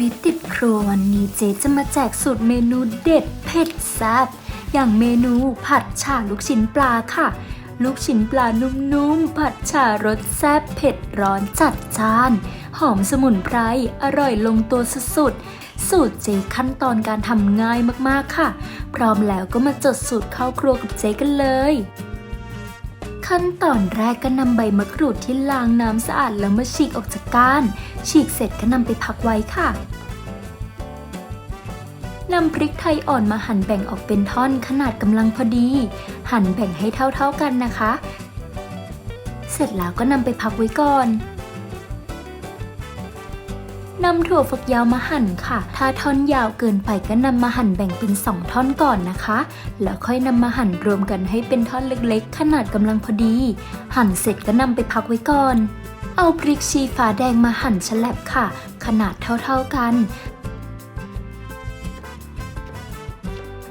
วิตติดครัววันนี้เจ๊จะมาแจกสูตรเมนูเด็ดเผ็ดแซ่บอย่างเมนูผัดฉ่าลูกชิ้นปลาค่ะ ลูกชิ้นปลานุ่มๆ ผัดฉ่ารสแซ่บเผ็ดร้อนจัดจ้าน หอมสมุนไพรอร่อยลงตัวสุดๆ สูตรเจ๊ขั้นตอนการทำง่ายมากๆค่ะ พร้อมแล้วก็มาจดสูตรเข้าครัวกับเจ๊กันเลย ขั้นตอนแรกก็นำใบมะกรูดที่ล้างน้ำสะอาดแล้วมาฉีกออกจากก้าน ฉีกเสร็จก็นำไปพักไว้ค่ะนำพริกไทยอ่อนมาหั่นแบ่งออกเป็นท่อนขนาดกำลังพอดี หั่นแบ่งให้เท่าๆกันนะคะ เสร็จแล้วก็นำไปพักไว้ก่อน นำถั่วฝักยาวมาหั่นค่ะ ถ้าท่อนยาวเกินไปก็นำมาหั่นแบ่งเป็นสองท่อนก่อนนะคะ แล้วค่อยนำมาหั่นรวมกันให้เป็นท่อนเล็กๆ ขนาดกำลังพอดี หั่นเสร็จก็นำไปพักไว้ก่อน เอาพริกชี้ฟ้าแดงมาหั่นฉลับค่ะ ขนาดเท่าๆกัน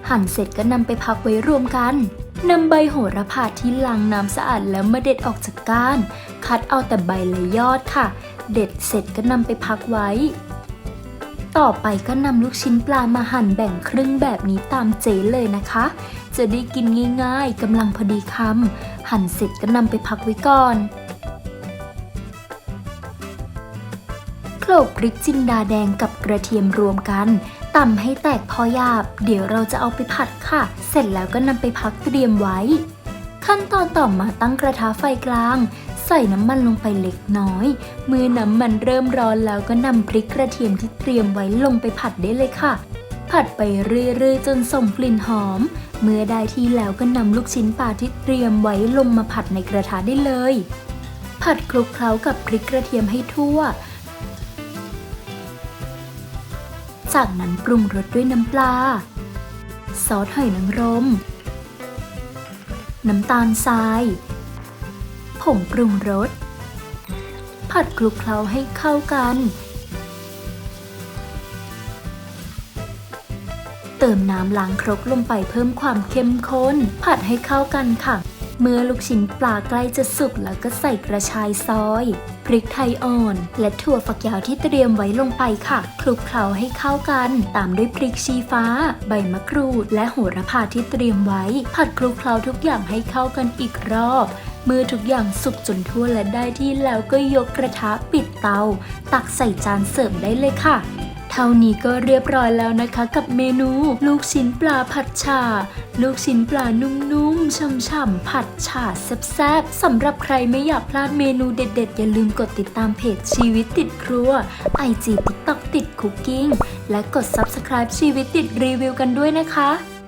หั่นเสร็จก็นำไปพักไว้รวมกันนำใบโหระพาที่ล้างน้ำสะอาดแล้วมาเด็ดออกจากก้าน คัดเอาแต่ใบและยอดค่ะ เด็ดเสร็จก็นำไปพักไว้ ต่อไปก็นำลูกชิ้นปลามาหั่นแบ่งครึ่งแบบนี้ตามเจ๊เลยนะคะ จะได้กินง่ายๆกำลังพอดีคำหั่นเสร็จก็นำไปพักไว้ก่อนโขลกพริกจินดาแดงกับกระเทียมรวมกันตำให้แตกพอหยาบ เดี๋ยวเราจะเอาไปผัดค่ะ เสร็จแล้วก็นำไปพักเตรียมไว้ ขั้นตอนต่อมาตั้งกระทะไฟกลาง ใส่น้ำมันลงไปเล็กน้อย เมื่อน้ำมันเริ่มร้อนแล้วก็นำพริกกระเทียมที่เตรียมไว้ลงไปผัดได้เลยค่ะ ผัดไปเรื่อยๆ จนส่งกลิ่นหอม เมื่อได้ที่แล้วก็นำลูกชิ้นปลาที่เตรียมไว้ลงมาผัดในกระทะได้เลย ผัดคลุกเคล้ากับพริกกระเทียมให้ทั่ว จากนั้นปรุงรสด้วยน้ำปลา ซอสหอยนางรม น้ำตาลทราย ผงปรุงรส ผัดคลุกเคล้าให้เข้ากัน เติมน้ำล้างครกลงไปเพิ่มความเข้มข้น ผัดให้เข้ากันค่ะ เมื่อลูกชิ้นปลาใกล้จะสุกแล้วก็ใส่กระชายซอย พริกไทยอ่อน และถั่วฝักยาวที่เตรียมไว้ลงไปค่ะ คลุกเคล้าให้เข้ากัน ตามด้วยพริกชี้ฟ้า ใบมะกรูด และโหระพาที่เตรียมไว้ ผัดคลุกเคล้าทุกอย่างให้เข้ากันอีกรอบ เมื่อทุกอย่างสุกจนทั่วและได้ที่แล้วก็ยกกระทะปิดเตา ตักใส่จานเสิร์ฟได้เลยค่ะ เท่านี้ก็เรียบร้อยแล้วนะคะกับเมนู ลูกชิ้นปลาผัดฉ่าลูกชิ้นปลานุ่มๆช่ำๆผัดฉ่าแซ่บๆสำหรับใครไม่อยากพลาดเมนูเด็ดๆ อย่าลืมกดติดตามเพจชีวิตติดครัว IG TikTok ติดคุกกิ้งและกด Subscribe ชีวิตติดรีวิวกันด้วยนะคะ